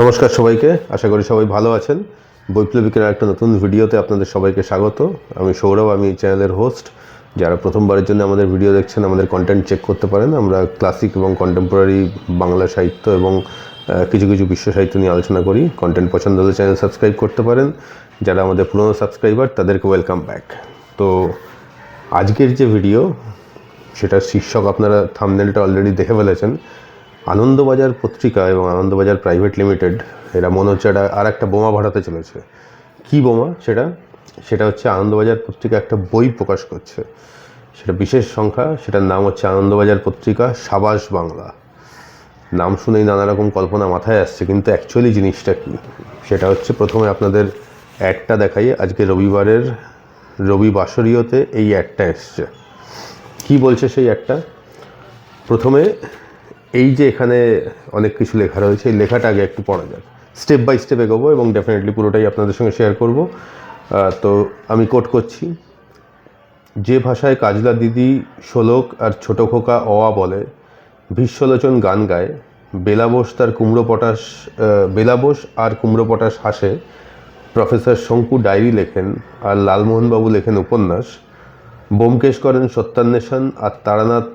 নমস্কার সবাইকে, আশা করি সবাই ভালো আছেন। বৈপ্লবিকের একটা নতুন ভিডিওতে আপনাদের সবাইকে স্বাগত। আমি সৌরভ, আমি চ্যানেলের হোস্ট যারা প্রথমবারের জন্য আমাদের ভিডিও দেখছেন, আমাদের কন্টেন্ট চেক করতে পারেন। আমরা ক্লাসিক এবং কন্টেম্পোরারি বাংলা সাহিত্য এবং কিছু কিছু বিশ্ব সাহিত্য নিয়ে আলোচনা করি। কন্টেন্ট পছন্দ হলে চ্যানেল সাবস্ক্রাইব করতে পারেন। যারা আমাদের পুরনো সাবস্ক্রাইবার তাদেরকে ওয়েলকাম ব্যাক তো, আজকের যে ভিডিও সেটার শীর্ষক আপনারা থামনেলটা অলরেডি দেখে ফেলেছেন। আনন্দবাজার পত্রিকা এবং আনন্দবাজার প্রাইভেট লিমিটেড, এরা মনে হচ্ছে এটা আর একটা বোমা ভাড়াতে চলেছে। কি বোমা সেটা? সেটা হচ্ছে আনন্দবাজার পত্রিকা একটা বই প্রকাশ করছে। সেটা বিশেষ সংখ্যা, সেটার নাম হচ্ছে আনন্দবাজার পত্রিকা সাবাস বাংলা। নাম শুনেই নানা রকম কল্পনা মাথায় আসছে, কিন্তু অ্যাকচুয়ালি জিনিসটা কী? সেটা হচ্ছে প্রথমে আপনাদের অ্যাডটা দেখাই। আজকে রবিবারের রবি বাসরীয়তে এই অ্যাডটা এসছে। কি বলছে সেই অ্যাডটা প্রথমে এই যে এখানে অনেক কিছু লেখা রয়েছে, এই লেখাটা আগে একটু পড়া যাক। স্টেপ বাই স্টেপ এগোবো এবং ডেফিনেটলি পুরোটাই আপনাদের সঙ্গে শেয়ার করব। তো আমি কোট করছি। যে ভাষায় কাজলা দিদি, শোলক আর ছোট খোকা অওয়া বলে, ভীষ্মলোচন গান গায় বেলাবোস তার কুমড়ো পটাশ বেলাবোস আর কুমড়ো পটাশ হাসে, প্রফেসর শঙ্কু ডায়েরি লেখেন আর লালমোহনবাবু লেখেন উপন্যাস, বোমকেশ করেন সত্যান্বেষণ আর তারানাথ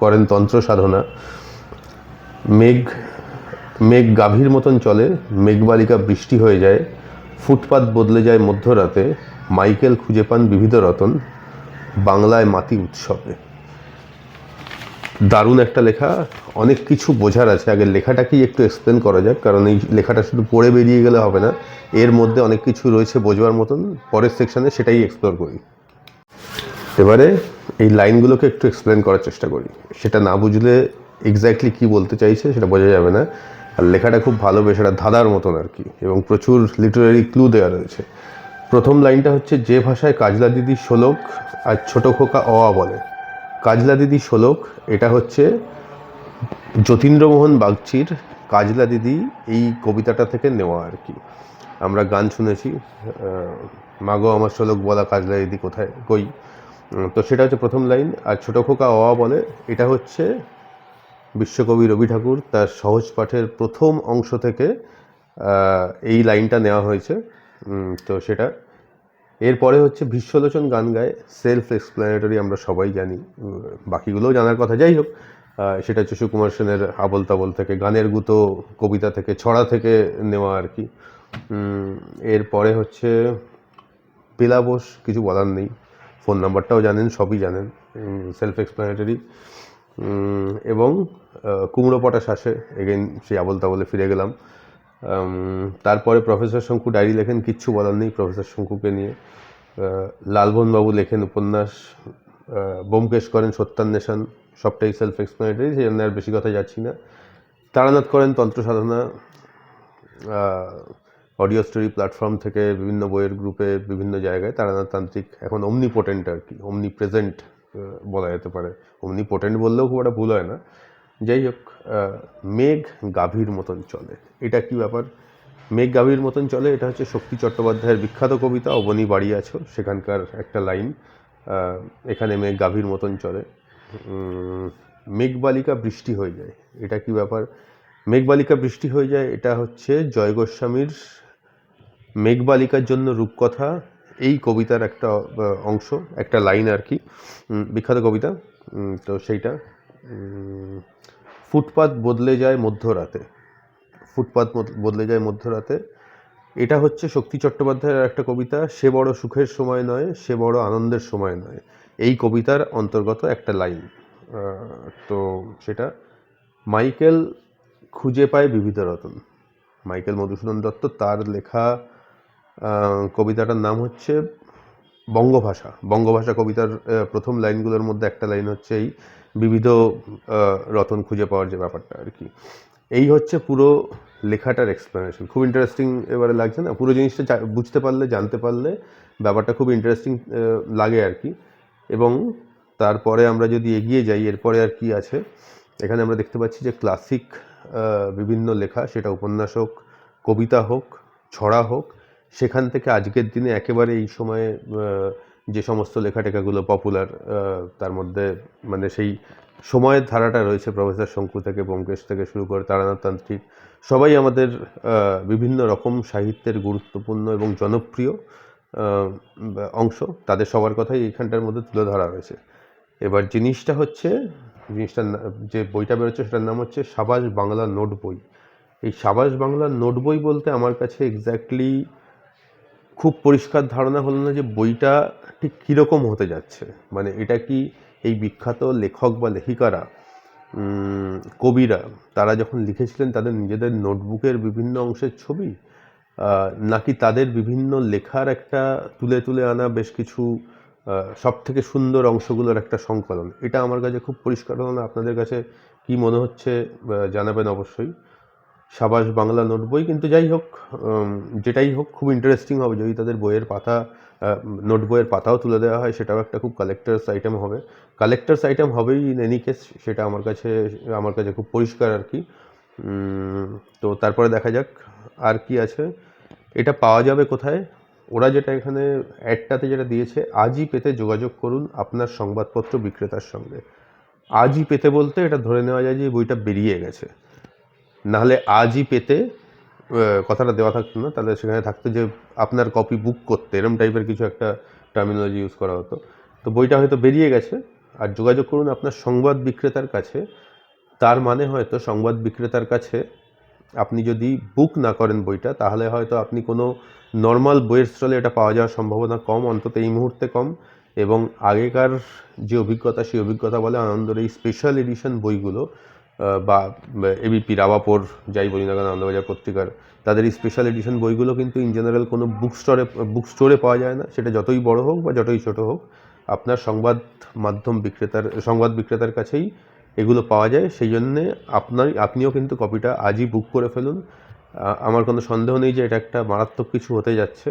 করেন তন্ত্র সাধনা মেঘ মেঘ গাভীর মতন চলে, মেঘবালিকা বৃষ্টি হয়ে যায়, ফুটপাত বদলে যায় মধ্যরাতে, মাইকেল খুঁজে পান বিবিধ রতন, বাংলায় মাতি উৎসবে। দারুণ একটা লেখা, অনেক কিছু বোঝার আছে, আগে লেখাটাকেই একটু এক্সপ্লেন করা যাক, কারণ এই লেখাটা শুধু পড়ে বেরিয়ে গেলে হবে না, এর মধ্যে অনেক কিছু রয়েছে বোঝবার মতন, পরের সেকশানে সেটাই এক্সপ্লোর করি। এবারে এই লাইনগুলোকে একটু এক্সপ্লেন করার চেষ্টা করি, সেটা না বুঝলে এক্স্যাক্টলি কি বলতে চাইছে সেটা বোঝা যাবে না। আর লেখাটা খুব ভালো বেশ একটা ধাঁধার মতন আর কি, এবং প্রচুর লিটারারি ক্লু দেওয়া রয়েছে। প্রথম লাইনটা হচ্ছে, যে ভাষায় কাজলা দিদি শোলক আর ছোটো খোকা অওয়া বলে। কাজলা দিদি শোলক, এটা হচ্ছে যতীন্দ্রমোহন বাগচির কাজলা দিদি এই কবিতাটা থেকে নেওয়া আর কি। আমরা গান শুনেছি মাগো আমার শোলক বলা কাজলা দিদি কোথায়? কই? তো সেটা হচ্ছে প্রথম লাইন, আর ছোটো খোকা অওয়া বলে। এটা হচ্ছে বিশ্বকবি রবি ঠাকুর তার সহজ পাঠের প্রথম অংশ থেকে এই লাইনটা নেওয়া হয়েছে। তো সেটা। এরপরে হচ্ছে বিশ্বলোচন গান গায় সেলফ এক্সপ্লেনেটরি আমরা সবাই জানি বাকিগুলোও জানার কথা। যাই হোক সেটা হচ্ছে সুকুমার সেনের আবল তাবল থেকে, গানের গুতো, কবিতা থেকে, ছড়া থেকে নেওয়া আর কি। এরপরে হচ্ছে পেলাবোস কিছু বলার নেই। ফোন নাম্বারটাও জানেন, সবই জানেন। সেলফ এক্সপ্লেনেটরি এবং কুমড়ো পটাশ আসে। এগেন সেই আবল তাবলে ফিরে গেলাম। তারপরে প্রফেসর শঙ্কু ডায়েরি লেখেন কিচ্ছু বলার নেই প্রফেসর শঙ্কুকে নিয়ে। আহ, লালবনবাবু লেখেন উপন্যাস আহ, ব্যোমকেশ করেন সত্যান্বেষণ সবটাই সেলফ এক্সপ্লেনেটরি সেই জন্য আর বেশি কথা যাচ্ছি না। তারানাথ করেন তন্ত্র সাধনা অডিও স্টোরি প্ল্যাটফর্ম থেকে বিভিন্ন বইয়ের গ্রুপে বিভিন্ন জায়গায় তারানাথ তান্ত্রিক এখন অমনি পোটেন্ট আর কি অমনি প্রেজেন্ট বলা যেতে পারে। অমনি পোটেন্ট বললেও খুব একটা ভুল হয় না। যাই হোক মেঘ গাভীর মতন চলে। এটা কি ব্যাপার? মেঘ গাভীর মতন চলে, এটা হচ্ছে শক্তি চট্টোপাধ্যায়ের বিখ্যাত কবিতা, অবনী বাড়ি আছো, সেখানকার একটা লাইন। এখানে মেঘ গাভীর মতন চলে। মেঘবালিকা বৃষ্টি হয়ে যায়। এটা কি ব্যাপার? মেঘবালিকা বৃষ্টি হয়ে যায়, এটা হচ্ছে জয় গোস্বামীর মেঘবালিকার জন্য রূপকথা। এই কবিতার একটা অংশ, একটা লাইন আর কি। বিখ্যাত কবিতা তো সেইটা। ফুটপাত বদলে যায় মধ্যরাতে। ফুটপাত বদলে যায় মধ্যরাতে। এটা হচ্ছে শক্তি চট্টোপাধ্যায়ের একটা কবিতা, সে বড় সুখের সময় নয়, সে বড় আনন্দের সময় নয়। এই কবিতার অন্তর্গত একটা লাইন তো সেটা, মাইকেল খুঁজে পায় বিবিধ রতন। মাইকেল মধুসূদন দত্ত তার লেখা কবিতাটার নাম হচ্ছে বঙ্গভাষা। বঙ্গভাষা কবিতার প্রথম লাইনগুলোর মধ্যে একটা লাইন হচ্ছে এই, বিবিধ রতন খুঁজে পাওয়ার যে ব্যাপারটা আর কি। এই হচ্ছে পুরো লেখাটার এক্সপ্লেনেশন খুব ইন্টারেস্টিং এবারে লাগছে না? পুরো জিনিসটা বুঝতে পারলে, জানতে পারলে ব্যাপারটা খুব ইন্টারেস্টিং লাগে আর কি। এবং তারপরে আমরা যদি এগিয়ে যাই, এরপরে আর কি আছে? এখানে আমরা দেখতে পাচ্ছি যে ক্লাসিক বিভিন্ন লেখা, সেটা উপন্যাস হোক, কবিতা হোক, ছড়া হোক সেখান থেকে আজকের দিনে একেবারে এই সময়ে যে সমস্ত লেখাটেখাগুলো পপুলার তার মধ্যে মানে সেই সময়ের ধারাটা রয়েছে প্রফেসর শঙ্কু থেকে, ব্যোমকেশ থেকে শুরু করে তারানাথ তান্ত্রিক সবাই আমাদের বিভিন্ন রকম সাহিত্যের গুরুত্বপূর্ণ এবং জনপ্রিয় অংশ। তাদের সবার কথাই এইখানটার মধ্যে তুলে ধরা হয়েছে। এবার জিনিসটা হচ্ছে জিনিসটার যে বইটা বেরোচ্ছে সেটার নাম হচ্ছে সাবাস বাংলা নোট বই এই সাবাস বাংলা নোট বই বলতে আমার কাছে এক্স্যাক্টলি খুব পরিষ্কার ধারণা হলো না যে বইটা ঠিক কীরকম হতে যাচ্ছে। মানে এটা কি এই বিখ্যাত লেখক বা লেখিকারা কবিরা, তারা যখন লিখেছিলেন তাদের নিজেদের নোটবুকের বিভিন্ন অংশের ছবি নাকি তাদের বিভিন্ন লেখার একটা তুলে তুলে আনা বেশ কিছু সব থেকে সুন্দর অংশগুলোর একটা সংকলন? এটা আমার কাছে খুব পরিষ্কার হলো না আপনাদের কাছে কি মনে হচ্ছে জানাবেন অবশ্যই। সাবাস বাংলা নোট বই। কিন্তু যাই হোক যেটাই হোক, খুব ইন্টারেস্টিং হবে যদি তাদের বইয়ের পাতা নোট বইয়ের পাতাও তুলে দেওয়া হয়, সেটাও একটা খুব কালেক্টার্স আইটেম হবে। কালেক্টার্স আইটেম হবেই ইন এনি কেস সেটা আমার কাছে আমার কাছে খুব পরিষ্কার আর কি। তো তারপরে দেখা যাক আর কি আছে। এটা পাওয়া যাবে কোথায়? ওরা যেটা এখানে অ্যাডটাতে যেটা দিয়েছে, আজই পেতে যোগাযোগ করুন আপনার সংবাদপত্র বিক্রেতার সঙ্গে। আজই পেতে বলতে এটা ধরে নেওয়া যায় যে বইটা বেরিয়ে গেছে। নাহলে আজই পেতে কথাটা দেওয়া থাকতো না, তাহলে সেখানে থাকতো যে আপনার কপি বুক করতে, এরম টাইপের কিছু একটা টার্মিনোলজি ইউজ করা হতো। তো বইটা হয়তো বেরিয়ে গেছে, আর যোগাযোগ করুন আপনার সংবাদ বিক্রেতার কাছে। তার মানে হয়তো সংবাদ বিক্রেতার কাছে আপনি যদি বুক না করেন বইটা, তাহলে হয়তো আপনি কোনো নর্মাল বইয়ের স্টলে এটা পাওয়া যাওয়ার সম্ভাবনা কম, অন্তত এই মুহূর্তে কম। এবং আগেকার যে অভিজ্ঞতা, সেই অভিজ্ঞতা বলে আনন্দের এই স্পেশাল এডিশন বইগুলো বা এবিপি রাবাপোর, যাই বলি না কেন আনন্দবাজার পত্রিকার, তাদের এই স্পেশাল এডিশন বইগুলো কিন্তু ইন জেনারেল কোনো বুক স্টোরে বুক স্টোরে পাওয়া যায় না। সেটা যতই বড় হোক বা যতই ছোট হোক, আপনার সংবাদ মাধ্যম বিক্রেতার, সংবাদ বিক্রেতার কাছেই এগুলো পাওয়া যায়। সেই জন্যে আপনার, আপনিও কিন্তু কপিটা আজই বুক করে ফেলুন। আমার কোনো সন্দেহ নেই যে এটা একটা মারাত্মক কিছু হতে যাচ্ছে।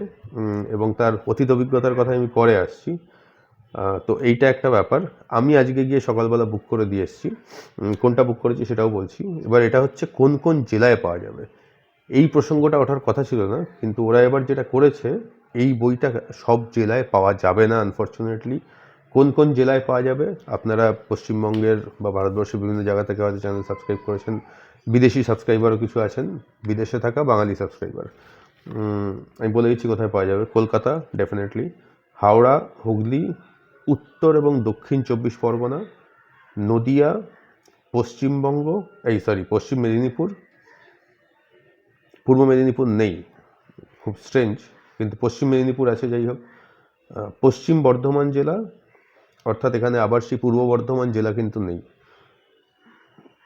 এবং তার অতীত অভিজ্ঞতার কথা আমি পরে আসছি। তো এইটা একটা ব্যাপার। আমি আজকে গিয়ে সকালবেলা বুক করে দিয়ে এসেছি। কোনটা বুক করেছি সেটাও বলছি। এবার এটা হচ্ছে কোন কোন জেলায় পাওয়া যাবে। এই প্রসঙ্গটা ওঠার কথা ছিল না, কিন্তু ওরা এবার যেটা করেছে, এই বইটা সব জেলায় পাওয়া যাবে না আনফর্চুনেটলি কোন কোন জেলায় পাওয়া যাবে? আপনারা পশ্চিমবঙ্গের বা ভারতবর্ষের বিভিন্ন জায়গা থেকে হয়তো চ্যানেল সাবস্ক্রাইব করেছেন। বিদেশি সাবস্ক্রাইবারও কিছু আছেন। বিদেশে থাকা বাঙালি সাবস্ক্রাইবার আমি বলে দিচ্ছি কোথায় পাওয়া যাবে। কলকাতা ডেফিনেটলি হাওড়া, হুগলি উত্তর এবং দক্ষিণ চব্বিশ পরগনা, নদিয়া, পশ্চিমবঙ্গ, এই সরি পশ্চিম মেদিনীপুর, পূর্ব মেদিনীপুর নেই। খুব স্ট্রেঞ্জ কিন্তু পশ্চিম মেদিনীপুর আছে, যাই হোক। পশ্চিম বর্ধমান জেলা, অর্থাৎ এখানে আবার সেই পূর্ব বর্ধমান জেলা কিন্তু নেই।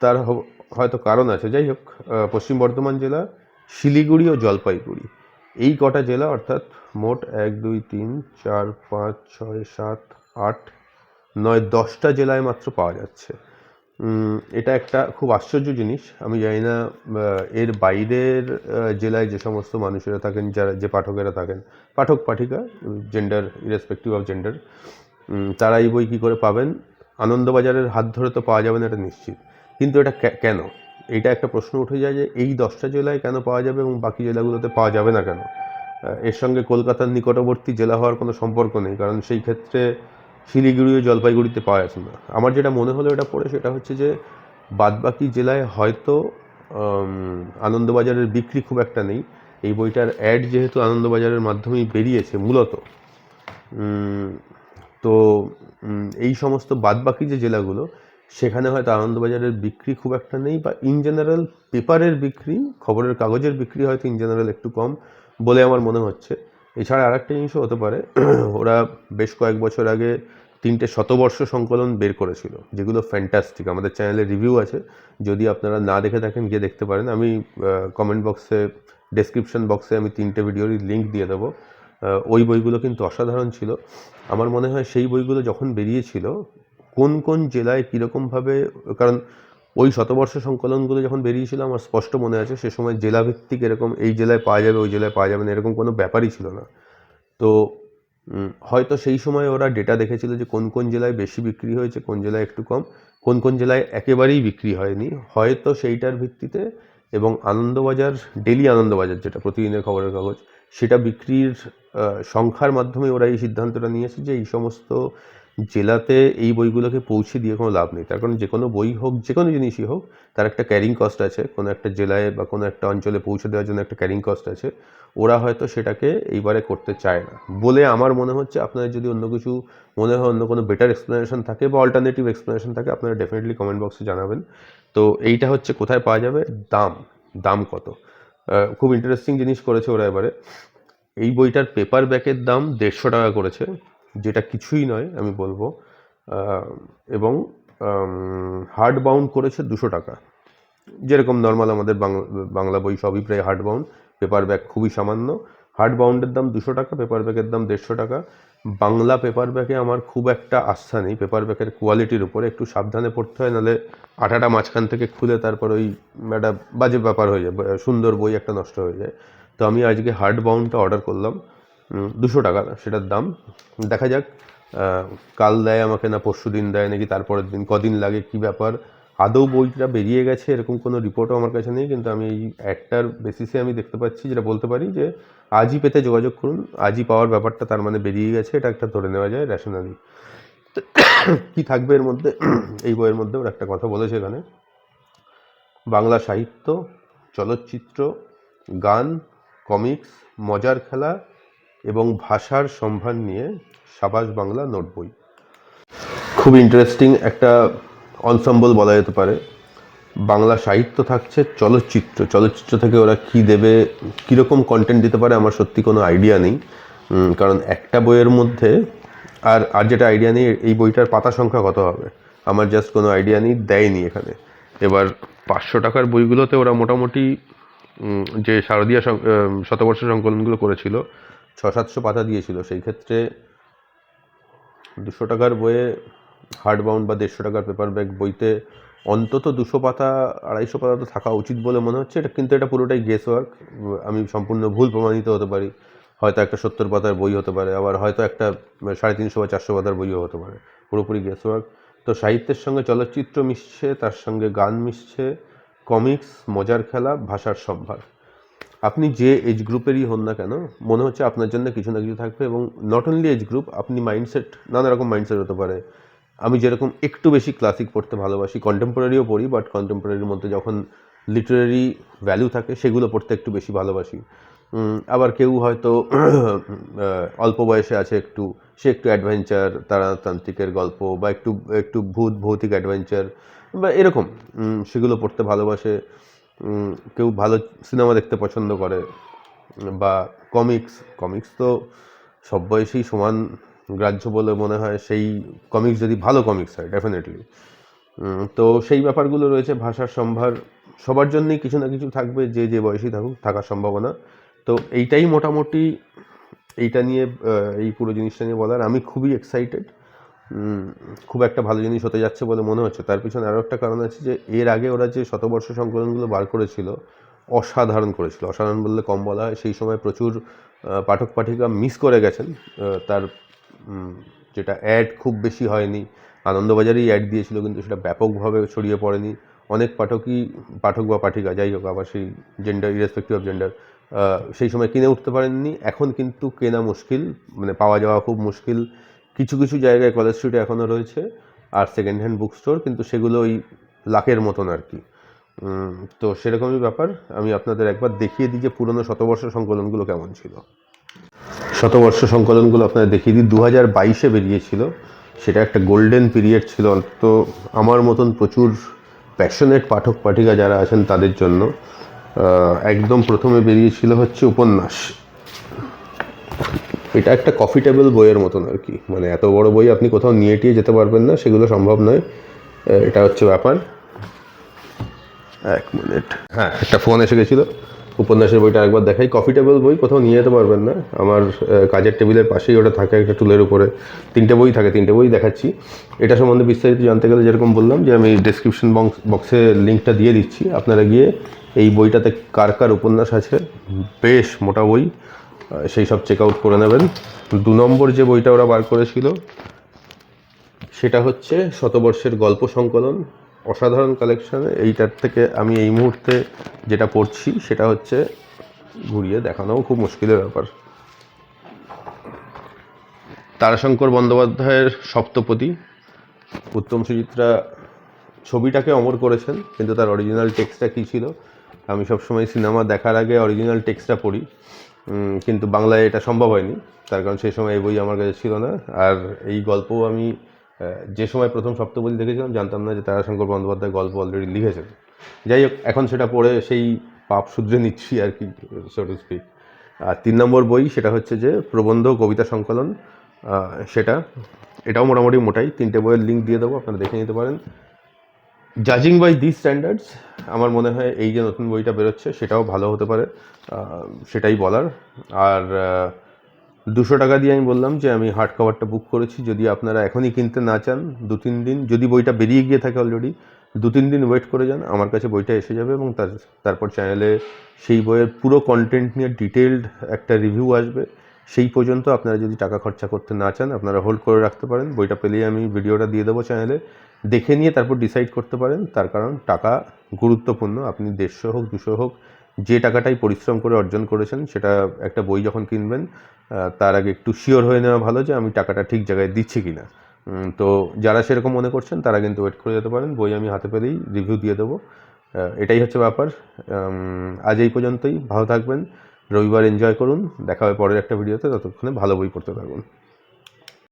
তার হয়তো কারণ আছে। যাই হোক পশ্চিম বর্ধমান জেলা, শিলিগুড়ি ও জলপাইগুড়ি। এই কটা জেলা, অর্থাৎ মোট এক, দুই, তিন, চার, পাঁচ, ছয়, সাত আট, নয়, দশটা জেলায় মাত্র পাওয়া যাচ্ছে। এটা একটা খুব আশ্চর্য জিনিস। আমি জানি না এর বাইরের জেলায় যে সমস্ত মানুষেরা থাকেন, যারা, যে পাঠকেরা থাকেন, পাঠক, পাঠিকা জেন্ডার ইরেসপেক্টিভ অফ জেন্ডার তারা এই বই কী করে পাবেন? আনন্দবাজারের হাত ধরে তো পাওয়া যাবে না, এটা নিশ্চিত। কিন্তু এটা কেন? এইটা একটা প্রশ্ন উঠে যায় যে এই দশটা জেলায় কেন পাওয়া যাবে এবং বাকি জেলাগুলোতে পাওয়া যাবে না কেন? এর সঙ্গে কলকাতার নিকটবর্তী জেলা হওয়ার কোনো সম্পর্ক নেই, কারণ সেই ক্ষেত্রে শিলিগুড়ি ও জলপাইগুড়িতে পাওয়া যাচ্ছে না। আমার যেটা মনে হলো এটা পড়ে সেটা হচ্ছে যে বাদবাকি জেলায় হয়তো আনন্দবাজারের বিক্রি খুব একটা নেই। এই বইটার অ্যাড যেহেতু আনন্দবাজারের মাধ্যমেই বেরিয়েছে মূলত। তো এই সমস্ত বাদবাকি যে জেলাগুলো, সেখানে হয়তো আনন্দবাজারের বিক্রি খুব একটা নেই বা ইন জেনারেল পেপারের বিক্রি, খবরের কাগজের বিক্রি হয়তো ইন জেনারেল একটু কম বলে আমার মনে হচ্ছে। এছাড়া আরেকটা জিনিসও হতে পারে, ওরা বেশ কয়েক বছর আগে তিনটে শতবর্ষ সংকলন বের করেছিল, যেগুলো ফ্যান্টাস্টিক আমাদের চ্যানেলে রিভিউ আছে, যদি আপনারা না দেখে থাকেন, গিয়ে দেখতে পারেন। আমি কমেন্ট বক্সে ডেসক্রিপশন বক্সে আমি তিনটে ভিডিওরই লিঙ্ক দিয়ে দেবো। ওই বইগুলো কিন্তু অসাধারণ ছিল। আমার মনে হয় সেই বইগুলো যখন বেরিয়েছিল, কোন কোন জেলায় কীরকমভাবে, কারণ ওই শতবর্ষ সংকলনগুলো যখন বেরিয়েছিল, আমার স্পষ্ট মনে আছে, সে সময় জেলাভিত্তিক এরকম এই জেলায় পাওয়া যাবে, ওই জেলায় পাওয়া যাবে না, এরকম কোনো ব্যাপারই ছিল না। তো হয়তো সেই সময় ওরা ডেটা দেখেছিল যে কোন কোন জেলায় বেশি বিক্রি হয়েছে, কোন জেলায় একটু কম, কোন কোন জেলায় একেবারেই বিক্রি হয়নি। হয়তো সেইটার ভিত্তিতে এবং আনন্দবাজার ডেলি আনন্দবাজার যেটা প্রতিদিনের খবরের কাগজ, সেটা বিক্রির সংখ্যার মাধ্যমে ওরা এই সিদ্ধান্তটা নিয়েছে যে এই সমস্ত জেলাতে এই বইগুলোকে পৌঁছে দিয়ে কোনো লাভ নেই। তার কারণ যে কোনো বই হোক, যে কোনো জিনিসই হোক, তার একটা ক্যারিং কস্ট আছে। কোনো একটা জেলায় বা কোনো একটা অঞ্চলে পৌঁছে দেওয়ার জন্য একটা ক্যারিং কস্ট আছে। ওরা হয়তো সেটাকে এইবারে করতে চায় না। বলে আমার মনে হচ্ছে আপনাদের যদি অন্য কিছু মনে হয়, অন্য কোনো বেটার এক্সপ্লেনেশন থাকে বা অল্টারনেটিভ এক্সপ্লেনেশন থাকে, আপনারা ডেফিনেটলি কমেন্ট বক্সে জানাবেন। তো এইটা হচ্ছে কোথায় পাওয়া যাবে? দাম। দাম কত? খুব ইন্টারেস্টিং জিনিস করেছে ওরা এবারে। এই বইটার পেপার ব্যাকের দাম দেড়শো টাকা করেছে। যেটা কিছুই নয়, আমি বলব। এবং হার্ড বাউন্ড করেছে দুশো টাকা। যেরকম নর্মাল আমাদের বাংলা বই সবই প্রায় হার্ড বাউন্ড পেপার ব্যাগ খুবই সামান্য। হার্ড বাউন্ডের দাম দুশো টাকা পেপার ব্যাগের দাম দেড়শো টাকা। বাংলা পেপার ব্যাগে আমার খুব একটা আস্থা নেই। পেপার ব্যাগের কোয়ালিটির উপরে একটু সাবধানে পড়তে হয়, নাহলে আঠাটা মাঝখান থেকে খুলে তারপর ওই একটা বাজে ব্যাপার হয়ে যায়, সুন্দর বই একটা নষ্ট হয়ে যায়। তো আমি আজকে হার্ড বাউন্ডটা অর্ডার করলাম। দুশো টাকা সেটার দাম। দেখা যাক কাল দেয় আমাকে না, পরশু দিন দেয় নাকি, তারপরের দিন কদিন লাগে, কি ব্যাপার? আদৌ বইটা বেরিয়ে গেছে, এরকম কোনো রিপোর্টও আমার কাছে নেই, কিন্তু আমি এই একটার বেসিসে আমি দেখতে পাচ্ছি, যেটা বলতে পারি যে, আজই পেতে যোগাযোগ করুন, আজই পাওয়ার ব্যাপারটা তার মানে বেরিয়ে গেছে, এটা একটা ধরে নেওয়া যায় রেশনালি কি থাকবে এর মধ্যে? এই বইয়ের মধ্যে ওরা একটা কথা বলেছে এখানে। বাংলা সাহিত্য, চলচ্চিত্র, গান কমিক্স মজার খেলা এবং ভাষার সম্ভার নিয়ে সাবাস বাংলা নোট বই। খুব ইন্টারেস্টিং একটা অনসম্বল বলা যেতে পারে। বাংলা সাহিত্য থাকছে চলচ্চিত্র। চলচ্চিত্র থেকে ওরা কি দেবে, কীরকম কন্টেন্ট দিতে পারে আমার সত্যি কোনো আইডিয়া নেই। কারণ একটা বইয়ের মধ্যে আর আর যেটা আইডিয়া নেই, এই বইটার পাতা সংখ্যা কত হবে? আমার জাস্ট কোনো আইডিয়া নেই, দেয়নি এখানে। এবার পাঁচশো টাকার বইগুলোতে ওরা মোটামুটি যে শারদীয় শতবর্ষ সংকলনগুলো করেছিল ছ সাতশো পাতা দিয়েছিল। সেই ক্ষেত্রে দুশো টাকার বইয়ে হার্ড বাউন্ড বা দেড়শো টাকার পেপার ব্যাগ বইতে অন্তত দুশো পাতা, আড়াইশো পাতা তো থাকা উচিত বলে মনে হচ্ছে। এটা কিন্তু এটা পুরোটাই গেস ওয়ার্ক আমি সম্পূর্ণ ভুল প্রমাণিত হতে পারি। হয়তো একটা সত্তর পাতার বই হতে পারে, আবার হয়তো একটা সাড়ে তিনশো বা চারশো পাতার বইও হতে পারে। পুরোপুরি গেস ওয়ার্ক তো সাহিত্যের সঙ্গে চলচ্চিত্র মিশছে, তার সঙ্গে গান মিশছে কমিক্স মজার খেলা, ভাষার সম্ভার। আপনি যে এজ গ্রুপেরই হন না কেন, মনে হচ্ছে আপনার জন্য কিছু না কিছু থাকবে এবং নট অনলি এজ গ্রুপ আপনি মাইন্ডসেট নানা রকম মাইন্ডসেট হতে পারে। আমি যেরকম একটু বেশি ক্লাসিক পড়তে ভালোবাসি কন্টেম্পোরারিও পড়ি বাট কন্টেম্পোরারির মধ্যে যখন লিটারারি ভ্যালু থাকে, সেগুলো পড়তে একটু বেশি ভালোবাসি। আবার কেউ হয়তো অল্প বয়সে আছে একটু, সে একটু অ্যাডভেঞ্চার তারাতান্ত্রিকের গল্প বা একটু একটু ভূত, ভৌতিক অ্যাডভেঞ্চার বা এরকম সেগুলো পড়তে ভালোবাসে। কেউ ভালো সিনেমা দেখতে পছন্দ করে বা কমিক্স কমিক্স তো সব বয়সেই সমান গ্রাহ্য বলে মনে হয়, সেই কমিক্স যদি ভালো কমিক্স হয় ডেফিনেটলি তো সেই ব্যাপারগুলো রয়েছে ভাষার সম্ভার সবার জন্যই কিছু না কিছু থাকবে, যে যে বয়সী থাকুক, থাকার সম্ভাবনা। তো এইটাই মোটামুটি, এইটা নিয়ে এই পুরো জিনিসটা নিয়ে বলার। আমি খুবই এক্সাইটেড খুব একটা ভালো জিনিস হতে যাচ্ছে বলে মনে হচ্ছে। তার পিছনে আরও একটা কারণ আছে যে, এর আগে ওরা যে শতবর্ষ সংকলনগুলো বার করেছিল, অসাধারণ করেছিল। অসাধারণ বললে কম বলা হয়। সেই সময় প্রচুর পাঠক পাঠিকা মিস করে গেছেন। তার যেটা অ্যাড খুব বেশি হয়নি। আনন্দবাজারেই অ্যাড দিয়েছিল, কিন্তু সেটা ব্যাপকভাবে ছড়িয়ে পড়েনি। অনেক পাঠকই, পাঠক বা পাঠিকা, যাই হোক, আবার সেই জেন্ডার ইরেসপেক্টিভ অফ জেন্ডার সেই সময় কিনে উঠতে পারেননি। এখন কিন্তু কেনা মুশকিল মানে পাওয়া যাওয়া খুব মুশকিল। কিছু কিছু জায়গায় কলেজ স্ট্রিটে এখনও রয়েছে, আর সেকেন্ড হ্যান্ড বুক স্টোর কিন্তু সেগুলো ওই লাখের মতন আর কি। তো সেরকমই ব্যাপার। আমি আপনাদের একবার দেখিয়ে দিই যে পুরনো শতবর্ষ সংকলনগুলো কেমন ছিল। শতবর্ষ সংকলনগুলো আপনাদের দেখিয়ে দিই। দু হাজার বাইশে বেরিয়েছিল। সেটা একটা গোল্ডেন পিরিয়ড ছিল। অন্তত আমার মতন প্রচুর প্যাশনেট পাঠক, পাঠিকা যারা আছেন তাদের জন্য একদম প্রথমে বেরিয়েছিল হচ্ছে উপন্যাস। এটা একটা কফি টেবিল বইয়ের মতন আর কি। মানে এত বড় বই আপনি কোথাও নিয়ে টিয়ে যেতে পারবেন না, সেগুলো সম্ভব নয়। এটা হচ্ছে ব্যাপার। এক মিনিট। হ্যাঁ একটা ফোন এসে গেছিল। উপন্যাসের বইটা একবার দেখাই। কফি টেবিল বই কোথাও নিয়ে যেতে পারবেন না। আমার কাজের টেবিলের পাশেই ওটা থাকে একটা টুলের উপরে। তিনটে বই থাকে, তিনটে বই দেখাচ্ছি। এটা সম্বন্ধে বিস্তারিত জানতে গেলে যেরকম বললাম যে আমি ডিসক্রিপশন বক্সে লিঙ্কটা দিয়ে দিচ্ছি। আপনারা গিয়ে এই বইটাতে কার কার উপন্যাস আছে, বেশ মোটা বই। সেই সব চেক আউট করে নেবেন। দু নম্বর যে বইটা ওরা বার করেছিল, সেটা হচ্ছে শতবর্ষের গল্প সংকলন। অসাধারণ কালেকশন এইটার থেকে আমি এই মুহূর্তে যেটা পড়ছি, সেটা হচ্ছে ঘুরিয়ে দেখানোও খুব মুশকিলের ব্যাপার। তারাশঙ্কর বন্দ্যোপাধ্যায়ের সপ্তপদী। উত্তম সুচিত্রা ছবিটাকে অমর করেছেন, কিন্তু তার অরিজিনাল টেক্সটটা কী ছিল? আমি সবসময় সিনেমা দেখার আগে অরিজিনাল টেক্সটটা পড়ি। কিন্তু বাংলায় এটা সম্ভব হয়নি। তার কারণ সেই সময় এই বই আমার কাছে ছিল না। আর এই গল্প আমি যে সময় প্রথম সপ্তপদী দেখেছিলাম, জানতাম না যে তারাশঙ্কর বন্দ্যোপাধ্যায় গল্প অলরেডি লিখেছেন। যাই হোক, এখন সেটা পড়ে সেই পাপ শুধরে নিচ্ছি আর কি সো স্পিক আর তিন নম্বর বই সেটা হচ্ছে যে প্রবন্ধ কবিতা সংকলন সেটা। এটাও মোটামুটি মোটাই। তিনটে বইয়ের লিঙ্ক দিয়ে দেবো, আপনারা দেখে নিতে পারেন। জাজিং বাই দিস স্ট্যান্ডার্ডস আমার মনে হয় এই যে নতুন বইটা বেরোচ্ছে, সেটাও ভালো হতে পারে সেটাই বলার। আর দুশো টাকা দিয়ে আমি বললাম যে আমি হার্ড কভারটা বুক করেছি, যদি আপনারা এখনই কিনতে না চান, দু তিন দিন, যদি বইটা বেরিয়ে গিয়ে থাকে অলরেডি দু তিন দিন ওয়েট করে যান, আমার কাছে বইটা এসে যাবে এবং তার, তারপর চ্যানেলে সেই বইয়ের পুরো কন্টেন্ট নিয়ে ডিটেলড একটা রিভিউ আসবে। সেই পর্যন্ত আপনারা যদি টাকা খরচা করতে না চান, আপনারা হোল্ড করে রাখতে পারেন। বইটা পেলেই আমি ভিডিওটা দিয়ে দেবো চ্যানেলে দেখে নিয়ে তারপর ডিসাইড করতে পারেন। তার কারণ টাকা গুরুত্বপূর্ণ। আপনি দেড়শো হোক, দুশো হোক, যে টাকাটাই পরিশ্রম করে অর্জন করেছেন, সেটা একটা বই যখন কিনবেন তার আগে একটু শিওর হয়ে নেওয়া ভালো যে আমি টাকাটা ঠিক জায়গায় দিচ্ছি কি না তো যারা সেরকম মনে করছেন, তারা কিন্তু ওয়েট করে যেতে পারেন। বই আমি হাতে পেলেই রিভিউ দিয়ে দেবো। এটাই হচ্ছে ব্যাপার। আজ এই পর্যন্তই। ভালো থাকবেন। রবিবার এনজয় করুন। দেখা হবে পরের একটা ভিডিওতে ততক্ষণে ভালো বই পড়তে থাকুন।